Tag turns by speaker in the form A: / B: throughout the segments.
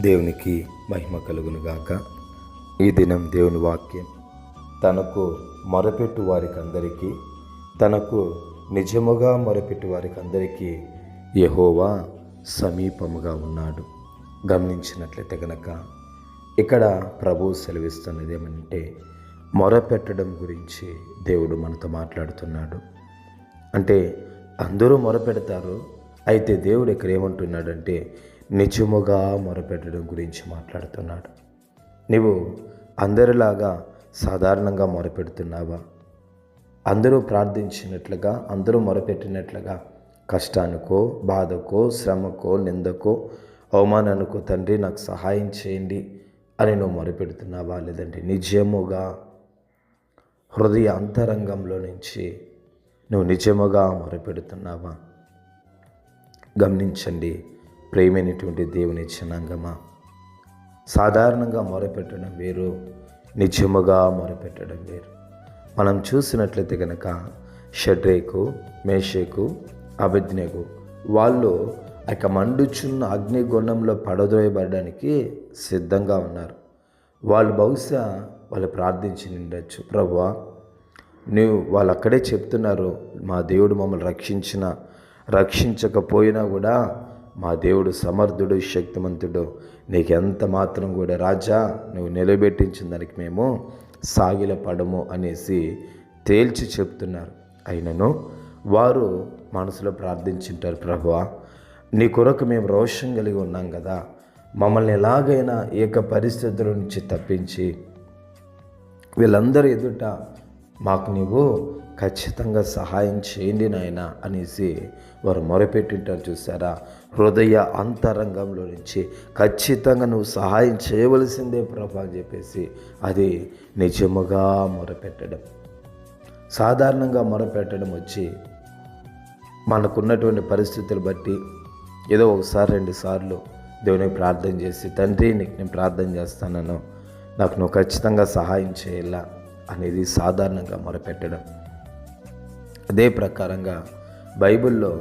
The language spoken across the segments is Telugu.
A: దేవునికి మహిమ కలుగునుగాక. ఈ దినం దేవుని వాక్యం తనకు మొరపెట్టు వారికి అందరికీ తనకు నిజముగా మొరపెట్టు వారికి అందరికీ యహోవా సమీపముగా ఉన్నాడు. గమనించినట్లయితే గనక ఇక్కడ ప్రభు సెలవిస్తున్నది ఏమంటే మొరపెట్టడం గురించి దేవుడు మనతో మాట్లాడుతున్నాడు. అంటే అందరూ మొరపెడతారు అయితే దేవుడు ఇక్కడ ఏమంటున్నాడంటే నిజముగా మొరపెట్టడం గురించి మాట్లాడుతున్నాడు. నీవు అందరిలాగా సాధారణంగా మొరపెడుతున్నావా? అందరూ ప్రార్థించినట్లుగా అందరూ మొరపెట్టినట్లుగా కష్టానికో బాధకో శ్రమకో నిందకో అవమానానికో తండ్రి నాకు సహాయం చేయండి అని నువ్వు మొరపెడుతున్నావా లేదంటే నిజముగా? హృదయ అంతరంగంలో నుంచి నువ్వు నిజముగా మొరపెడుతున్నావా? గమనించండి ప్రేమైనటువంటి దేవుని జనాంగమా సాధారణంగా మొరపెట్టడం వేరు నిజముగా మొరపెట్టడం వేరు. మనం చూసినట్లయితే కనుక షడ్రేకు మేషేకు అభిజ్ఞకు వాళ్ళు ఆ యొక్క మండుచున్న అగ్నిగుండంలో పడదోయబడడానికి సిద్ధంగా ఉన్నారు. వాళ్ళు బహుశా వాళ్ళు ప్రార్థించి నిండొచ్చు. ప్రభువా నువ్వు వాళ్ళు అక్కడే చెప్తున్నారు మా దేవుడు మమ్మల్ని రక్షించిన రక్షించకపోయినా కూడా మా దేవుడు సమర్థుడు శక్తిమంతుడు. నీకు ఎంత మాత్రం కూడా రాజా నువ్వు నిలబెట్టించిన దానికి మేము సాగిలపడము అనేసి తేల్చి చెప్తున్నారు. అయినను వారు మనసులో ప్రార్థించుంటారు ప్రభువా నీ కొరకు మేము రోషం కలిగి ఉన్నాం కదా. మమ్మల్ని ఎలాగైనా ఏక పరిస్థితుల నుంచి తప్పించి వీళ్ళందరూ ఎదుట మాకు నీవు ఖచ్చితంగా సహాయం చేయండి నాయన అనేసి వారు మొరపెట్టింటారు చూసారా? హృదయ అంతరంగంలో నుంచి ఖచ్చితంగా నువ్వు సహాయం చేయవలసిందే ప్రభా అని చెప్పేసి అది నిజముగా మొరపెట్టడం. సాధారణంగా మొరపెట్టడం వచ్చి మనకున్నటువంటి పరిస్థితులు బట్టి ఏదో ఒకసారి రెండు సార్లు దేవునికి ప్రార్థన చేసి తండ్రి నీకు నేను ప్రార్థన చేస్తానను. నాకు నువ్వు ఖచ్చితంగా సహాయం చేయాలా? అనేది సాధారణంగా మొరపెట్టడం. అదే ప్రకారంగా బైబిల్లో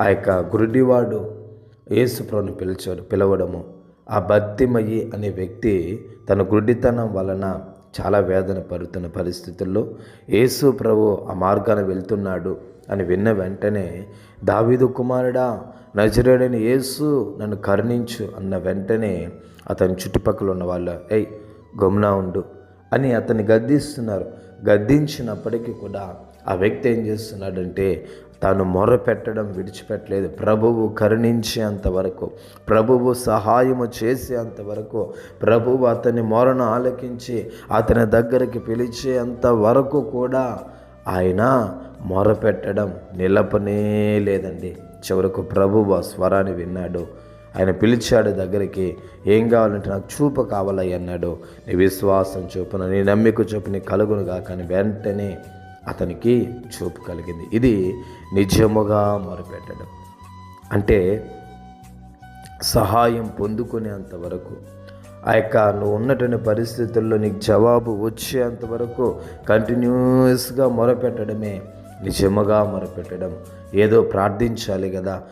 A: ఆ యొక్క గురుడివాడు యేసుప్రభుని పిలిచాడు పిలవడము. ఆ భక్తిమయ్యి అనే వ్యక్తి తన గుడ్డితనం వలన చాలా వేదన పడుతున్న పరిస్థితుల్లో యేసు ప్రభు ఆ మార్గాన వెళ్తున్నాడు అని విన్న వెంటనే దావీదు కుమారుడా నజరేడైన యేసు నన్ను కరుణించు అన్న వెంటనే అతని చుట్టుపక్కల ఉన్న వాళ్ళు ఏయ్ గమ్నా ఉండు అని అతన్ని గద్దిస్తున్నారు. గద్దించినప్పటికీ కూడా ఆ వ్యక్తి ఏం చేస్తున్నాడంటే తాను మొర పెట్టడం విడిచిపెట్టలేదు. ప్రభువు కరుణించేంత వరకు ప్రభువు సహాయము చేసేంత వరకు ప్రభువు అతని మొరను ఆలకించి అతని దగ్గరికి పిలిచేంత వరకు కూడా ఆయన మొరపెట్టడం నిలపనే లేదండి. చివరకు ప్రభువు ఆ స్వరాన్ని విన్నాడు. ఆయన పిలిచాడు దగ్గరికి ఏం కావాలంటే నాకు చూపు కావాలయ్య అన్నాడు. నీ విశ్వాసం చూపున నీ నమ్మిక చూపు నీ కలుగునుగా వెంటనే అతనికి చూపు కలిగింది. ఇది నిజముగా మొరపెట్టడం. అంటే సహాయం పొందుకునేంత వరకు ఆ యొక్క నువ్వు ఉన్నటువంటి పరిస్థితుల్లో నీకు జవాబు వచ్చేంత వరకు కంటిన్యూస్గా మొరపెట్టడమే నిజముగా మొరపెట్టడం. ఏదో ప్రార్థించాలి కదా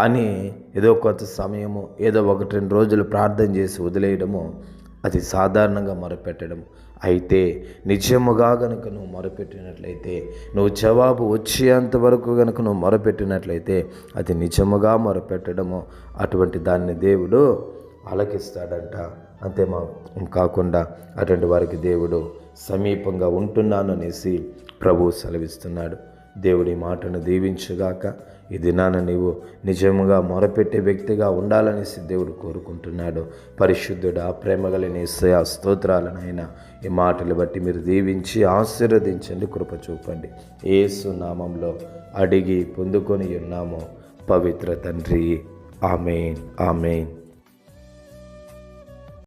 A: అని ఏదో కొంత సమయము ఏదో ఒకటి రెండు రోజులు ప్రార్థన చేసి వదిలేయడము అది సాధారణంగా మొరపెట్టడం అయితే నిజముగా గనుక నువ్వు మొరపెట్టినట్లయితే నువ్వు జవాబు వచ్చేంత వరకు గనుక నువ్వు మొరపెట్టినట్లయితే అది నిజముగా మొరపెట్టడము అటువంటి దాన్ని దేవుడు ఆలకిస్తాడంట. అంతే మా కాకుండా అటువంటి వారికి దేవుడు సమీపంగా ఉంటున్నాను అనేసి ప్రభువు సెలవిస్తున్నాడు. దేవుడి మాటను దీవించుగాక ఈ దినాన నీవు నిజముగా మొరపెట్టే వ్యక్తిగా ఉండాలనేసి దేవుడు కోరుకుంటున్నాడు. పరిశుద్ధుడు ఆ ప్రేమగలిని ఆ స్తోత్రాలనైనా ఈ మాటలు బట్టి మీరు దీవించి ఆశీర్వదించండి కృప చూపండి. ఏసు నామంలో అడిగి పొందుకొని ఉన్నాము. పవిత్ర తండ్రి. ఆమెన్. ఆమెన్.